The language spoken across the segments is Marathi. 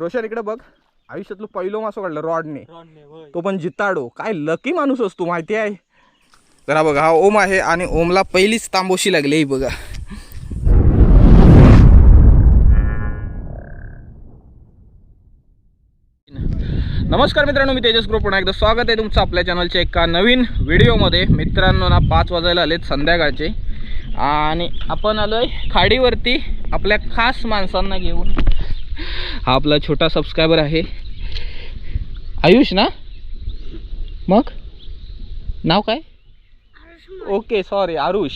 रोशन इकडे बघ. आयुष्यातलं पहिलं मासं काढलं रॉडने. तो पण जिताडो. काय लकी माणूस असतो माहिती आहे? जरा बघा हा ओम आहे आणि ओमला पहिलीच तांबोशी लागली ही बघा. नमस्कार मित्रांनो मी तेजस ग्रुप. पुन्हा एकदा स्वागत आहे तुमचं आपल्या चॅनलच्या एका नवीन व्हिडिओमध्ये मित्रांनो ना पाच वाजायला आलेत संध्याकाळचे. आणि आपण आलोय खाडीवरती आपल्या खास माणसांना घेऊन. हा आपला छोटा सबस्क्रायबर आहे. आयुष ना? मग? नाव काय? Okay sorry Aarush.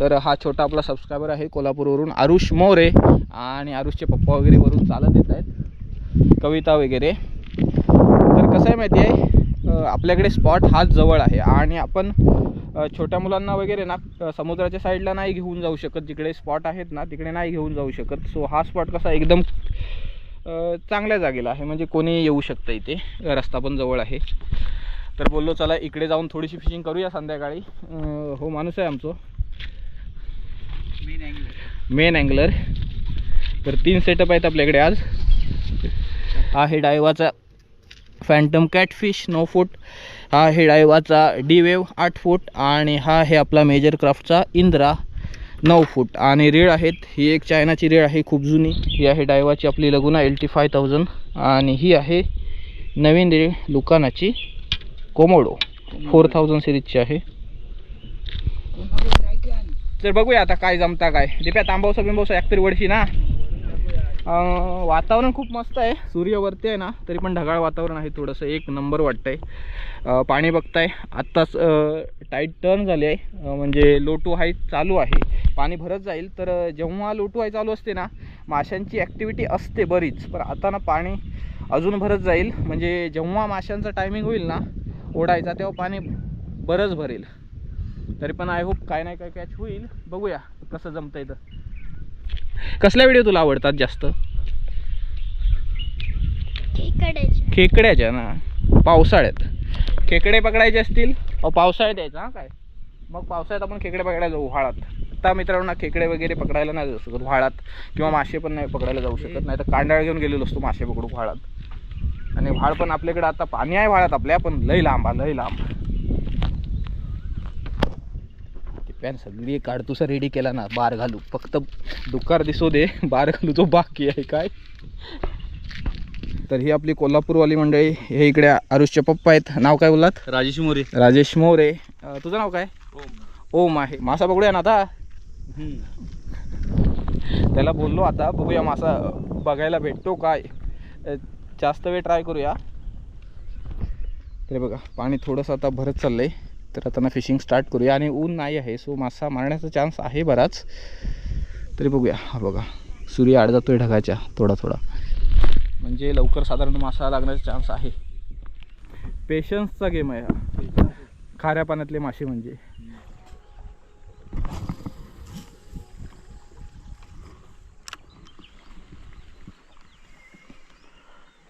तर हा छोटा आपला सबस्क्रायबर आहे कोल्हापूरवरून आरुष मोरे. आणि आरुषचे पप्पा वगैरे वरून चालत येत आहेत. कविता वगैरे. तर कसं आहे माहिती आहे? आपल्याकडे स्पॉट हाच जवळ आहे. आणि आपण छोट्या मुलांना वगैरे ना समुद्राच्या साईडला नाही घेऊन जाऊ शकत. जिकडे स्पॉट आहेत ना तिकडे नाही घेऊन जाऊ शकत. सो हा स्पॉट कसा एकदम चांगल्या जागेला आहे. म्हणजे कोणी येऊ शकतं इथे. रस्ता पण जवळ आहे. तर बोललो चला इकडे जाऊन थोडीशी फिशिंग करूया संध्याकाळी. हो माणूस आहे आमचं. मेन अँगलर तर तीन सेटअप आहेत आपल्याकडे आज. आहे डायवाचा फॅन्टम कॅटफिश नऊ फूट हा हिडायवाचा डी वेव आठ फूट आणि हा आहे आपला मेजर क्राफ्टचा इंद्रा नऊ फूट आणि रेळ आहेत. ही एक चायनाची रेळ आहे खूप जुनी. ही आहे डायवाची आपली Laguna L T five thousand आणि ही आहे नवीन रेळ लुकानाची कोमोडो फोर थाउजंड सिरीजची आहे. तर बघूया आता काय जमता काय. दिप्या तांबवसा बिंबवसा एकतरी वडशी ना? वातावरण खूप मस्त आहे. सूर्यवरती आहे ना तरी पण ढगाळ वातावरण आहे थोडंसं. एक नंबर वाटतंय. पाणी बघताय. आत्ताच टाईट टर्न झाले आहे. म्हणजे लोटू हाय चालू आहे. पाणी भरत जाईल. तर जेव्हा लोटू हाय चालू असते ना माशांची ॲक्टिव्हिटी असते बरीच. पण आता ना पाणी अजून भरत जाईल. म्हणजे जेव्हा माशांचा टायमिंग होईल ना ओढायचा तेव्हा पाणी बरंच भरेल. तरी पण आय होप काय नाही काय कॅच होईल. बघूया कसं जमतं इथं कसल्या व्हिडिओ तुला आवडतात जास्त? खेकड्याच्या ना. पावसाळ्यात. खेकडे पकडायचे असतील? अहो पावसाळ्यात यायचं हां काय? मग पावसाळ्यात आपण खेकडे पकडायला जाऊ उहाळात आता मित्रांनो ना खेकडे वगैरे पकडायला नाही जाऊ शकत व्हाळात किंवा मासे पण नाही पकडायला जाऊ शकत. नाही तर कांडाळ घेऊन गेलेलो असतो मासे पकडू व्हाळात आणि व्हाळ पण आपल्याकडे आता पाणी आहे व्हाळात आपल्या पण लय लांब आहे, लय लांब. ती पॅन सगळी काढतुसा रेडी केला ना बार घालू. फक्त दुकार दिसू दे बार घालू तो बाकी आहे काय? तर ही आपली कोल्हापूरवाली मंडळी हे इकडे आरुषचे पप्पा आहेत. नाव काय बोललात? राजेश मोरे. राजेश मोरे. अं, तुझं नाव काय? ओम. आहे. मासा बघूया ना आता. त्याला बोललो आता बघूया मासा बघायला भेटतो काय. अं, जास्त वेळ ट्राय करूया. तरी बघा पाणी थोडंसं आता भरत चाललंय. तर आता ना फिशिंग स्टार्ट करूया. आणि ऊन नाही आहे सो मासा मारण्याचा चान्स आहे बराच. तरी बघूया. हा बघा सूर्य आड जातोय ढगाच्या थोडा थोडा. म्हणजे लवकर साधारण मासा लागण्याचा चान्स आहे. पेशन्सचा गेम आहे हा. खाऱ्या पाण्यातले मासे म्हणजे.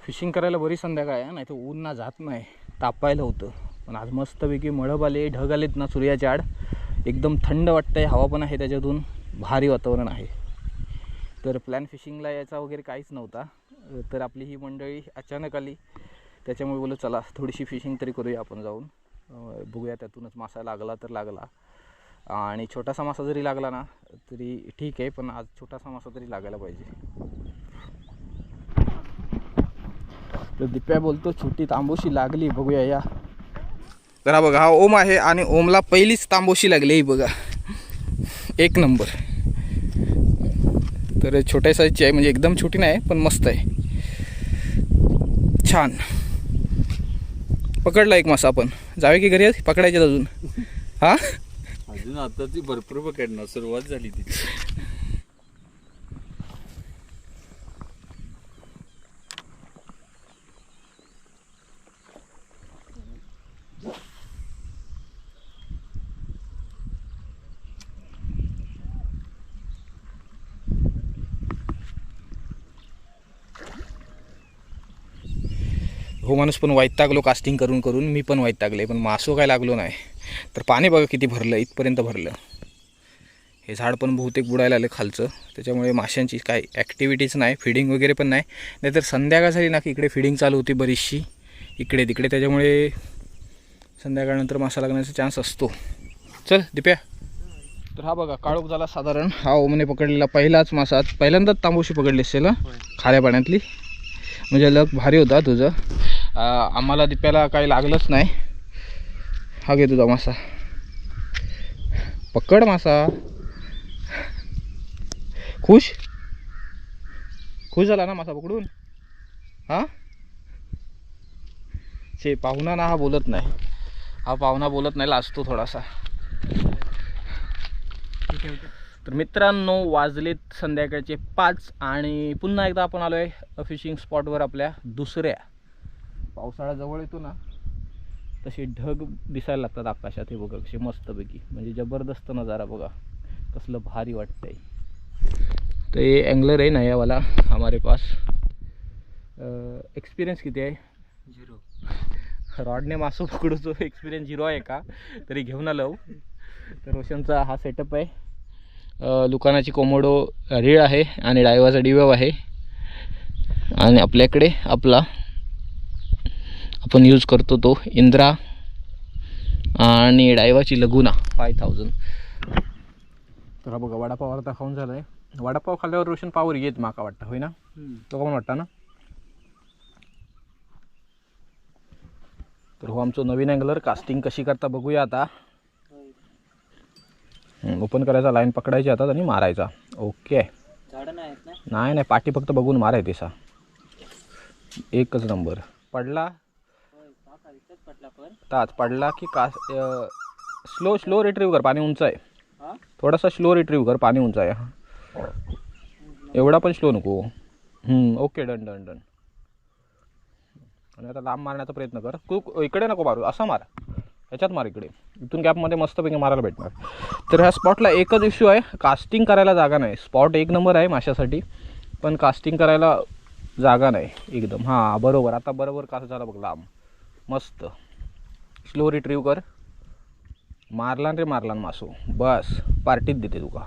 फिशिंग करायला बरी संध्याकाळ आहे नाही तर ऊन ना जात नाही. तापायला होतं. पण आज मस्तपैकी मळब आले ढग आलेत ना सूर्याच्या आड. एकदम थंड वाटतंय हवा पण आहे त्याच्यातून. भारी वातावरण आहे. तर प्लॅन फिशिंगला यायचा वगैरे काहीच नव्हता. तर आपली ही मंडळी अचानक आली. त्याच्यामुळे बोललो चला थोडीशी फिशिंग तरी करूया आपण जाऊन. बघूया त्यातूनच मासा लागला तर लागला. आणि छोटासा मासा जरी लागला ना तरी ठीक आहे पण आज छोटासा मासा तरी लागायला पाहिजे. तर दिप्या बोलतो छोटी तांबोशी लागली बघूया या. तर हा बघा हा ओम आहे आणि ओमला पहिलीच तांबोशी लागली आहे बघा. एक नंबर. तर छोट्या साईजची आहे म्हणजे एकदम छोटी नाही पण मस्त आहे. छान. पकडला एक मासा आपण. जावे की घरी पकडायचे अजून. हा? अजून आता ती भरपूर पकडणार सुरुवात झाली ती हो माणूस पण वैतागलो कास्टिंग करून करून मी पण वैतागले पण मासो काय लागलो नाही. तर पाणी बघा किती भरलं इथपर्यंत भरलं. हे झाड पण बहुतेक बुडायला आलं खालचं. त्याच्यामुळे माशांची काही ॲक्टिव्हिटीज नाही फिडिंग वगैरे पण नाही. नाहीतर संध्याकाळ झाली ना की इकडे फिडिंग चालू होती बरीचशी इकडे तिकडे. त्याच्यामुळे संध्याकाळनंतर मासा लागण्याचा चान्स असतो. चल दिप्या. तर हा बघा काळोख झाला साधारण. हा ओमने पकडलेला पहिलाच मासा. पहिल्यांदाच तांबूशी पकडली असेल खाऱ्या पाण्यातली. म्हणजे लग भारी होता तुझं. आम्हाला दिप्याला काही लागलंच नाही. हा घे तुझा मासा. पकड मासा. खुश? खुश झाला ना मासा पकडून? हा? शे पाहुणा ना हा बोलत नाही. हा पाहुणा बोलत नाही लाजतो थोडासा. तर मित्रांनो वाजलेत संध्याकाळचे पाच आणि पुन्हा एकदा आपण आलो आहे फिशिंग स्पॉटवर आपल्या दुसऱ्या पावसाळा जवळ येतो ना तसे ढग दिसायला लागतात आकाशात. हे बघा कसे मस्तपैकी. म्हणजे जबरदस्त नजारा बघा कसलं भारी वाटतंय. तर ये अँगलर आहे नयावाला हमारे पास. एक्सपिरियन्स किती आहे? झिरो रॉडने मासो पकडूचो एक्सपिरियन्स झिरो आहे का तरी घेऊन आलो. तर रोशनचा हा सेटअप आहे. दुकानाची कोमोडो रीळ आहे आणि डायवाचा डिवव आहे. आणि आपल्याकडे आपला आपण यूज करतो तो इंद्रा आणि डायवाची लगुना फाय थाउजंड तर हा बघा वडापाव आता खाऊन झाला आहे वडापाव खाल्ल्यावर रोशन पावर येत माका वाटतं होय ना? तो पण वाटतं ना? तर हो आमचं नवीन अँगलर कास्टिंग कशी करता बघूया आता. ओपन करायचा लाईन पकडायची हातात आणि मारायचा. ओके नाही नाही पाठी फक्त बघून माराय तिसा एकच नंबर पडला? ताच पडला की का स्लो स्लो रिट्रीव कर पाणी उंच आहे. थोडासा स्लो रिट्रीव कर पाणी उंच आहे. एवढा पण स्लो नको. ओके डन डन डन आणि आता लांब मारण्याचा प्रयत्न कर. तू इकडे नको मारू असा मार. ह्याच्यात मार इकडे. इथून गॅपमध्ये मस्तपैकी मारायला भेटणार. तर ह्या स्पॉटला एकच इश्यू आहे कास्टिंग करायला जागा नाही. स्पॉट एक नंबर आहे माशासाठी पण कास्टिंग करायला जागा नाही एकदम. हां बरोबर. आता बरोबर कास झाला बघ लांब. मस्त. स्लो रिट्रीव कर. मारला रे मारला मासू. बस. पार्टीत देते तुका.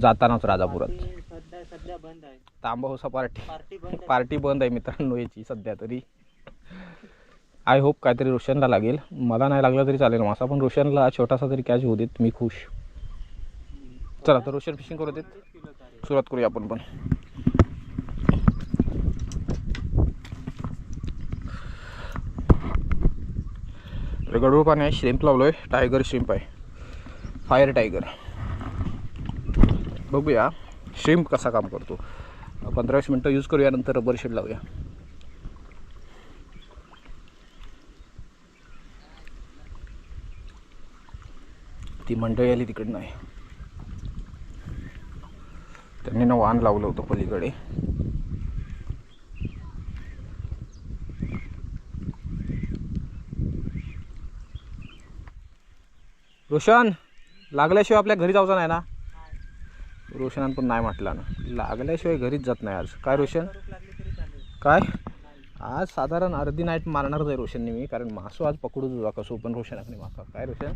जातानाच राजापुरात. तांबा होसा पार्टी पार्टी बंद आहे मित्रांनो याची सध्या तरी. आय होप काहीतरी रोशनला लागेल. मला नाही लागलं तरी चालेल मासा पण रोशनला छोटासा तरी कॅच होऊ देत. मी खुश. चला तर रोशन फिशिंग करू देत. सुरुवात करूया आपण पण. गडूळ पाणी आहे श्रिम्प लावलोय. टायगर श्रिम्प आहे. फायर टायगर बघूया. श्रिम्प कसा काम करतो. पंधरा वीस मिनटं यूज करूया नंतर रबर शेड लावूया. ती मंडळी आली तिकडं नाही त्यांनी ना वाहन लावलं होतं पलीकडे. रोशन लागल्याशिवाय आपल्या घरी जायचं नाही ना? रोशनान पण नाही म्हटला ना. लागल्याशिवाय घरीच जात नाही आज. काय रोशन? काय? आज साधारण अर्धी नाईट मारणारच आहे रोशनने मी कारण मासो आज पकडूच होता कसो पण रोशन आपली माका काय रोशन?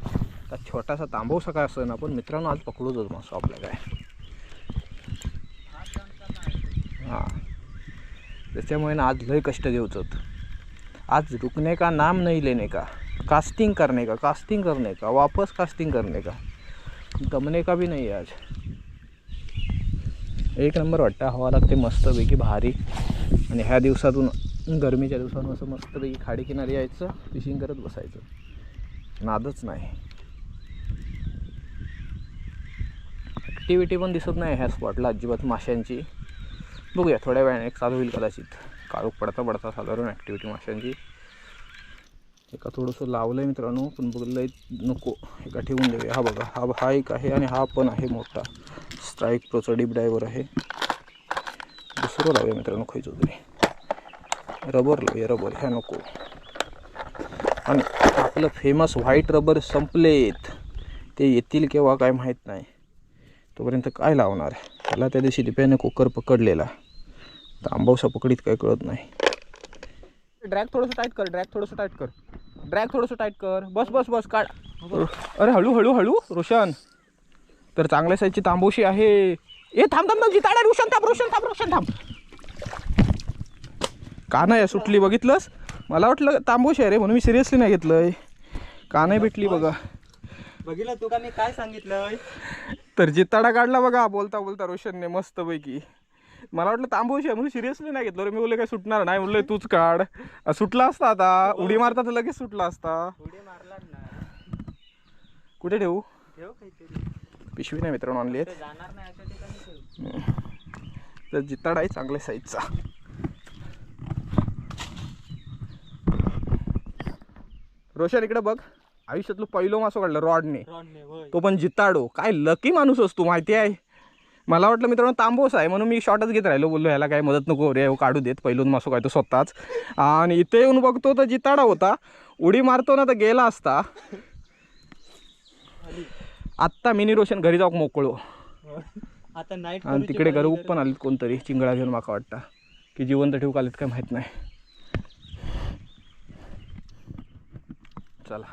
का छोटासा तांबव सकाळ असं ना पण मित्रांनो आज पकडूच होत मासो आपल्या काय. हां. त्याच्यामुळे ना आज लय कष्ट घेऊच होत. आज रुकणे का नाम नाही लेने का? कास्टिंग करणे का? कास्टिंग करणे का? वापस कास्टिंग करणे का? दमने का भी नाही आहे आज? एक नंबर वाटतं हवा लागते मस्तपैकी भारी. आणि ह्या दिवसातून गरमीच्या दिवसानं असं मस्तपैकी खाडीकिनारी यायचं फिशिंग करत बसायचं. नादच नाही. ॲक्टिव्हिटी पण दिसत नाही ह्या स्पॉटला अजिबात माशांची. बघूया थोड्या वेळाने एक चालू होईल कदाचित. काळोख पडता पडता साधारण ॲक्टिव्हिटी माशांची. एका थोडंसं लावलं आहे मित्रांनो पण बघलं नको. एका ठेवून देऊया. हा बघा हा हा एक आहे आणि हा पण आहे मोठा. स्ट्राईक प्रोचा डीप डायव्हर आहे. दुसरं लावूया मित्रांनो खायचो तरी रबर लावूया रबर ह्या नको. आणि आपलं फेमस व्हाईट रबर संपलेत. ते येतील केव्हा काय माहीत नाही. तोपर्यंत काय लावणार? त्याला त्या दिवशी दिप्याने कुकर पकडलेला. तांबवसा पकडीत काय कळत नाही. ड्रॅग थोडंसं टाईट कर ड्रॅग थोडंसं टाईट कर. ड्रॅग थोडंसं टाईट कर. बस बस बस काढ. अरे हळू हळू हळू रोशन. तर चांगल्या साईजची तांबोशी आहे. ए थांब थांब थांब जिताडा रोशन थांब रोशन थांब रोशन थांब. का नाही सुटली बघितलंस? मला वाटलं तांबोशी आहे रे म्हणून मी सिरियसली नाही घेतलंय. का नाही भेटली बघा. बघितलं तू का? मी काय सांगितलं तर जिताडा काढला बघा बोलता बोलता रोशनने मस्त पैकी मला वाटलं तांबूशी आहे म्हणून सिरियसली नाही घेतलं. रे मी बोलले काय सुटणार नाही म्हणलं तूच काढ. आ, सुटला असता आता. उडी मारता तर लगेच सुटला असता. पुढे मारला ना कुठे ठेवू? ठेव काहीतरी पिशवी नाही मित्रांनो आणली ते जाणार नाही अशा ठिकाणी ठेव. तर जिताडा आहे चांगल्या साईजचा रोशन इकडे बघ. आयुष्यातलं पहिलं मासं काढलं रॉडने. तो पण जिताडो. काय लकी माणूस असतो माहिती आहे? मला वाटलं मित्रांनो तांबोस आहे म्हणून मी शॉर्टच घेत राहिलो. बोललो ह्याला काय मदत नको रे हो काढू देत. पहिलून मासो काय तो स्वतःच. आणि इथे येऊन बघतो तर जिताडा होता. उडी मारतो ना तर गेला असता. आत्ता मिनी रोशन घरी जाऊ मोकळो. आता नाईट आणि तिकडे गरबूक पण आलीत कोणतरी चिंगळा घेऊन माका वाटतं. की जिवंत ठेवू आलीत काय माहीत नाही. चला.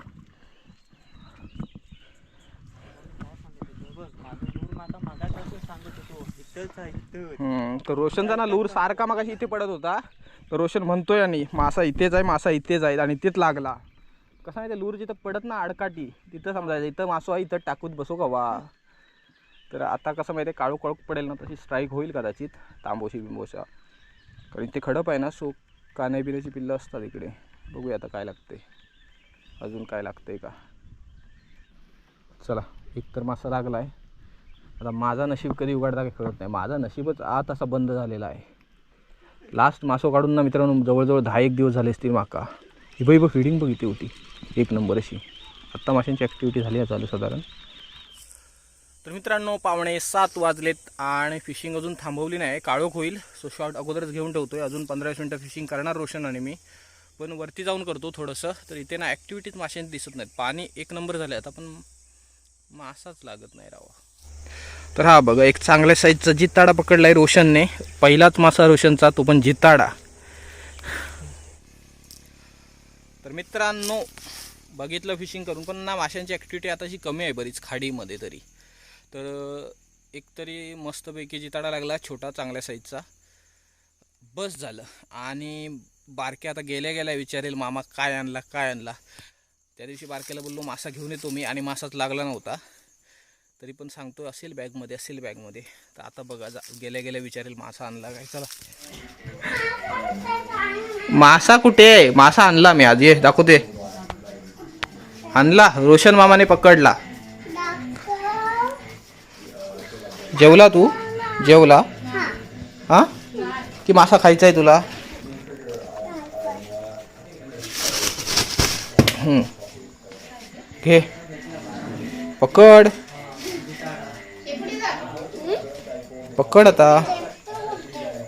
तर रोशनचा ना लूर सारखा मागाशी इथे पडत होता. तर रोशन म्हणतोय आणि मासा इथेच आहे मासा इथेच आहे आणि इथेच लागला. कसं आहे ते लूर जिथं पडत ना आडकाठी तिथं समजायचं इथं मासो आहे इथं टाकूत बसू का वा? तर आता कसं माहिती आहे काळू काळूक पडेल ना तशी स्ट्राईक होईल कदाचित तांबोशी बिंबोशा. कारण इथे खडप आहे ना सो कान्या बिण्याची पिल्लं असतात इकडे. बघूया आता काय लागते अजून काय लागतं आहे का? चला एक तर मासा लागला आहे आता माझा नशीब कधी उघडता काही कळत नाही. माझा नशीबच आत असा बंद झालेला आहे. लास्ट मासो काढून ना मित्रांनो जवळजवळ दहा एक दिवस झाले असतील माका. ही बाई बघ फिडिंग बघितली होती. एक नंबर अशी. आत्ता माशांची ॲक्टिव्हिटी झाली आहे चालू साधारण. तर मित्रांनो पावणे सात वाजलेत आणि फिशिंग अजून थांबवली नाही. काळोख होईल. सो शॉर्ट अगोदरच घेऊन ठेवतो आहे अजून पंधरा वीस मिनटं फिशिंग करणार रोशन आणि मी. पण वरती जाऊन करतो थोडंसं. तर इथे ना ॲक्टिव्हिटीज माशांची दिसत नाहीत. पाणी एक नंबर झाले आता पण मासाच लागत नाही रावा. तर हा बघा एक चांगल्या साईजचा जिताडा पकडला आहे रोशनने. पहिलाच मासा रोशनचा तो पण जिताडा. तर मित्रांनो बघितलं फिशिंग करून पण ना माशांची ॲक्टिव्हिटी आताशी कमी आहे बरीच खाडीमध्ये तरी. तर एक तरी मस्तपैकी जिताडा लागला छोटा चांगल्या साईजचा बस झालं. आणि बारक्या आता गेल्या गेल्या विचारेल मामा काय आणला काय आणला? त्या दिवशी बारक्याला बोललो मासा घेऊन येतो मी आणि मासाच लागला नव्हता. तरी पण सांगतो असेल बॅगमध्ये असेल बॅगमध्ये. तर आता बघा जा गेल्या गेल्या विचारेल मासा आणला काय? चला. मासा कुठे आहे? मासा आणला मी आज ये दाखवते. आणला रोशन मामाने पकडला. जेवला तू? जेवला. हा? की मासा खायचा आहे तुला? घे. पकड. पकड आता.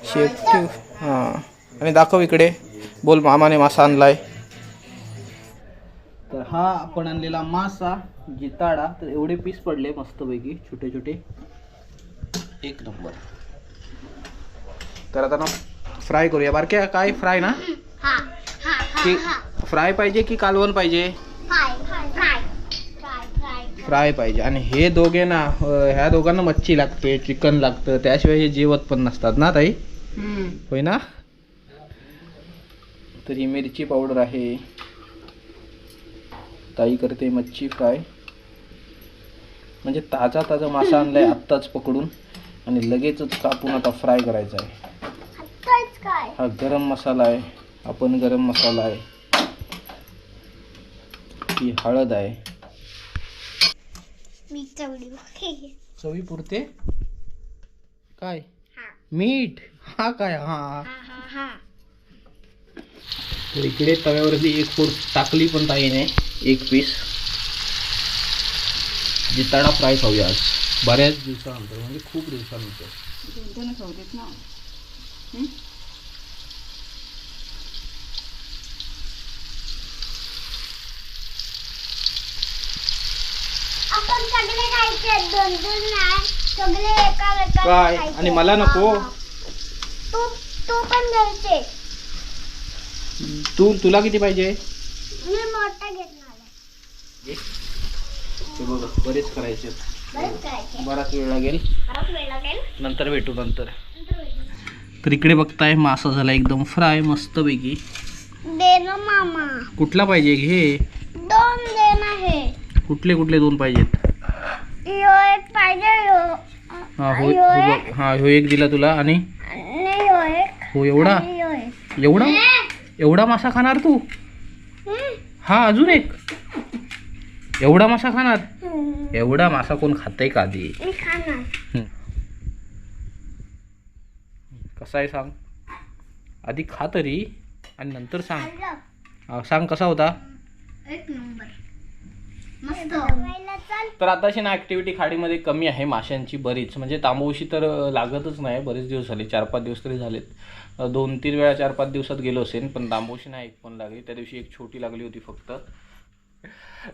शेपटी हां. आणि दाखव इकडे. बोल मामाने मासा आणलाय. तर हा आपण आणलेला मासा जिताडा. तर एवढे पीस पडले मस्तपैकी छोटे छोटे. एक नंबर तर आता ना फ्राय करूया. बारक्या काय फ्राय ना? की फ्राय पाहिजे की कालवण पाहिजे? Fry fry fry. Fry fry. Fry पाहिजे. आणि हे दोघे ना ह्या दोघांना मच्छी लागते चिकन लागतं त्याशिवाय हे जेवत पण नसतात ना ताई? होय ना? तर ही मिरची पावडर आहे. ताई करते मच्छी फ्राय. म्हणजे ताजा ताजा मासा आणलाय आत्ताच पकडून. आणि लगेचच कापून आता फ्राय करायचा आहे. आत्ताच काय? हा गरम मसाला आहे. आपण गरम मसाला आहे. ही हळद आहे. चवी पुरते? काय? हा. मीठ? हा काय? हा. हा हा हा. तर इकडे तव्यावरती एक फोड टाकली पण ताईने एक पीस जिताडा फ्राय खाऊया आज. बऱ्याच दिवसानंतर म्हणजे खूप दिवसानंतर आपण सगळे खायचे दोन दोन नाही सगळे एका एका काय? आणि मला नको? तू तू पण घ्यायचे तू तुला किती पाहिजे? मी मोठा घेतणार आहे. हे बघा बरेच करायचे बरंच वेळ लागेल. बराच वेळ लागेल. नंतर भेटू नंतर. तर इकडे बघताय मासा झाला एकदम फ्राय मस्तपैकी. दे ना मामा. कुठला पाहिजे घे? दोन हे. कुठले कुठले दोन पाहिजेत? यो एक पाहिजे यो. हा हो हो. हा एक दिला तुला आणि? आणि यो एक. हो एवढा? आणि यो एक. एवढा? एवढा मासा खाणार तू? हम्म. हा अजून एक. एवढा मासा खाणार? हम्म. एवढा मासा कोण खातंय का आधी? मी खाणार. कसा आहे सांग? आधी खा तरी आणि नंतर सांग. खाल्लं. हा, सांग कसा होता? एक नंबर. मस्त. तर तर आताशी ना ॲक्टिव्हिटी खाडीमध्ये कमी आहे माशांची बरीच. म्हणजे तांबूशी तर लागतच नाही. बरेच दिवस झाले. चार पाच दिवस तरी झालेत. दोन तीन वेळा चार पाच दिवसात गेलो असेल पण तांबूशी नाही. एक पण लागली. त्या दिवशी एक छोटी लागली होती फक्त.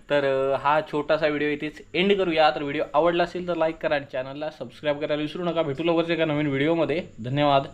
तर हा छोटासा व्हिडिओ इथेच एंड करूया. तर व्हिडिओ आवडला असेल तर लाईक करा आणि चॅनलला सबस्क्राईब करायला विसरू नका. भेटू लवकरच एका नवीन व्हिडिओमध्ये. धन्यवाद.